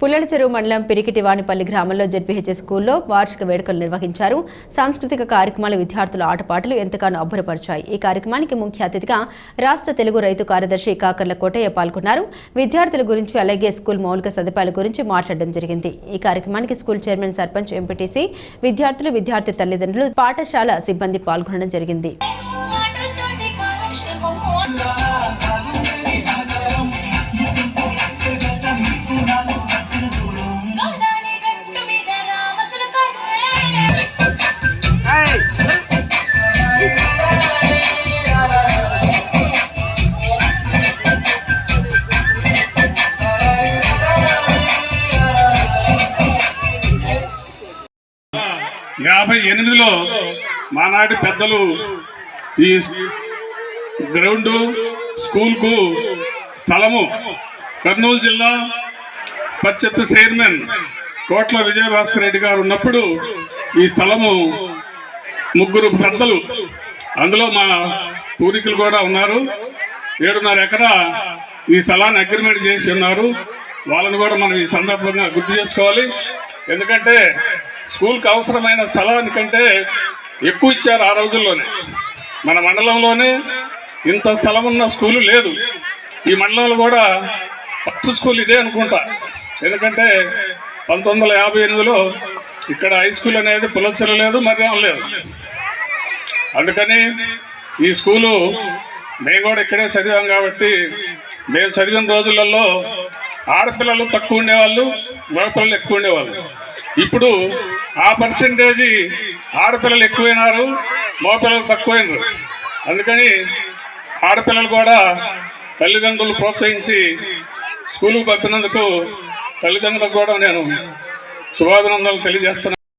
పుల్లల చెరువు మండలం పిరికిటివానిపల్లి గ్రామంలో జెడ్పీహెచ్ఎస్ స్కూల్లో వార్షిక వేడుకలు నిర్వహించారు. సాంస్కృతిక కార్యక్రమాలు విద్యార్థుల ఆటపాటలు ఎంతగానో అబ్బురపరిచాయి. ఈ కార్యక్రమానికి ముఖ్య అతిథిగా రాష్ట్ర తెలుగు రైతు కార్యదర్శి కాకర్ల కోటయ్య పాల్గొన్నారు. విద్యార్థుల గురించి అలాగే స్కూల్ మౌలిక సదుపాయాల గురించి మాట్లాడడం జరిగింది. ఈ కార్యక్రమానికి స్కూల్ చైర్మన్ సర్పంచ్ ఎంపీటీసీ విద్యార్థులు విద్యార్థి తల్లిదండ్రులు పాఠశాల సిబ్బంది పాల్గొనడం జరిగింది. యాభై ఎనిమిదిలో మానాటి పెద్దలు ఈ గ్రౌండ్ స్కూల్కు స్థలము. కర్నూలు జిల్లా పరిషత్ చైర్మన్ కోట్ల విజయభాస్కర్ రెడ్డి గారు ఉన్నప్పుడు ఈ స్థలము ముగ్గురు పెద్దలు. అందులో మా పూర్వీకులు కూడా ఉన్నారు. ఏడున్నర ఎకరా ఈ స్థలాన్ని అగ్రిమెంట్ చేసి ఉన్నారు. వాళ్ళని కూడా మనం ఈ సందర్భంగా గుర్తు చేసుకోవాలి. ఎందుకంటే స్కూల్కి అవసరమైన స్థలానికంటే ఎక్కువ ఇచ్చారు ఆ రోజుల్లోనే. మన మండలంలోనే ఇంత స్థలం ఉన్న స్కూలు లేదు. ఈ మండలంలో కూడా ఫస్ట్ స్కూల్ ఇదే అనుకుంటా. ఎందుకంటే పంతొమ్మిది వందల యాభై ఎనిమిదిలో ఇక్కడ హై స్కూల్ అనేది పులచ్చలు లేదు మరేం లేదు. అందుకని ఈ స్కూలు మేము కూడా ఇక్కడే చదివాం కాబట్టి మేము చదివిన రోజులలో ఆడపిల్లలు తక్కువ ఉండేవాళ్ళు మగపిల్లలు ఎక్కువ ఉండేవాళ్ళు. ఇప్పుడు ఆ పర్సంటేజ్ ఆడపిల్లలు ఎక్కువైనారు మగపిల్లలు తక్కువైనారు. అందుకని ఆడపిల్లలు కూడా తల్లిదండ్రులు ప్రోత్సహించి స్కూలుకు పంపినందుకు తల్లిదండ్రులకు కూడా నేను శుభాభినందనలు తెలియజేస్తున్నాను.